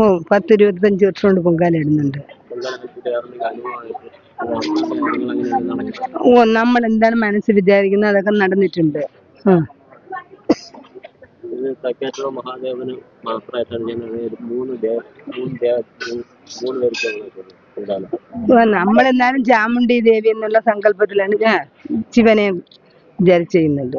ഓ പത്ത് ഇരുപത്തഞ്ച് വർഷം കൊണ്ട് പൊങ്കാല ഇടുന്നുണ്ട്. ഓ നമ്മൾ എന്താണ് മനസ്സിൽ വിചാരിക്കുന്നത്? അതൊക്കെ നടന്നിട്ടുണ്ട്. നമ്മളെന്നാലും ചാമുണ്ടി ദേവി എന്നുള്ള സങ്കല്പത്തിലാണ് ഞാൻ ശിവനെ വിചാരിച്ച് ചെയ്യുന്നത്.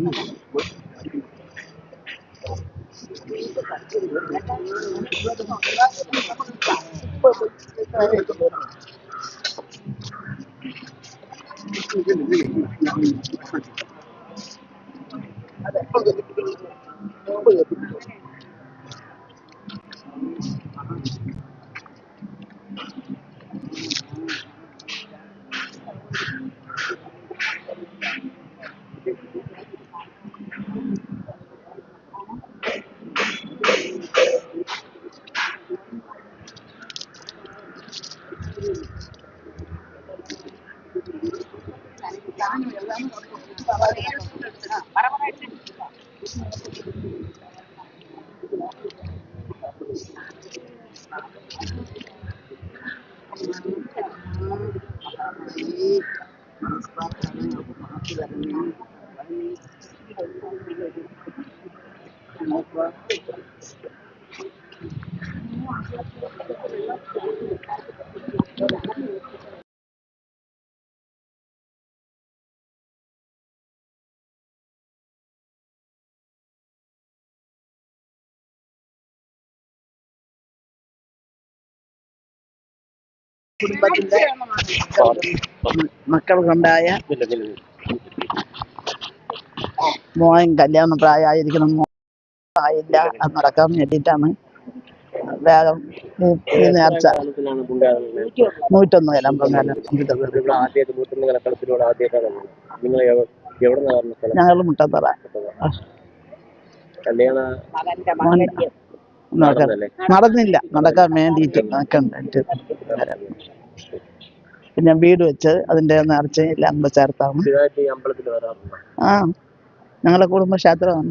കുടുംബത്തിന്റെ മക്കൾക്കുണ്ടായ ഇല്ല ഇല്ല മക്കൾക്കുണ്ടായ മോൻ കല്യാണ പ്രായമായിരിക്കണം മോൻ ആയില്ല അത് നടക്കാൻ വേണ്ടിയിട്ടാണ് വേഗം ഈ- നേർച്ച നൂറ്റൊന്ന് കലം പൊങ്കാല ഇവിടെ ആദ്യമായിട്ട് നൂറ്റൊന്ന് കലക്കളത്തിലൂടെ ആദ്യമായിട്ടാണ് നിങ്ങൾ എവിടെ എവിടെ നിന്നാണ് സ്ഥലം? ഞങ്ങൾ മുട്ടത്തറ. നടന്നല്ലേ. നടക്കാൻ വേണ്ടിയിട്ട്. നടക്കണ്ടിട്ട് പിന്നെ വീട് വെച്ച് അതിന്റെ നേർച്ചയിൽ കൂടെ ചേർത്താണ്. ആ ഞങ്ങളുടെ കുടുംബക്ഷേത്രമാണ്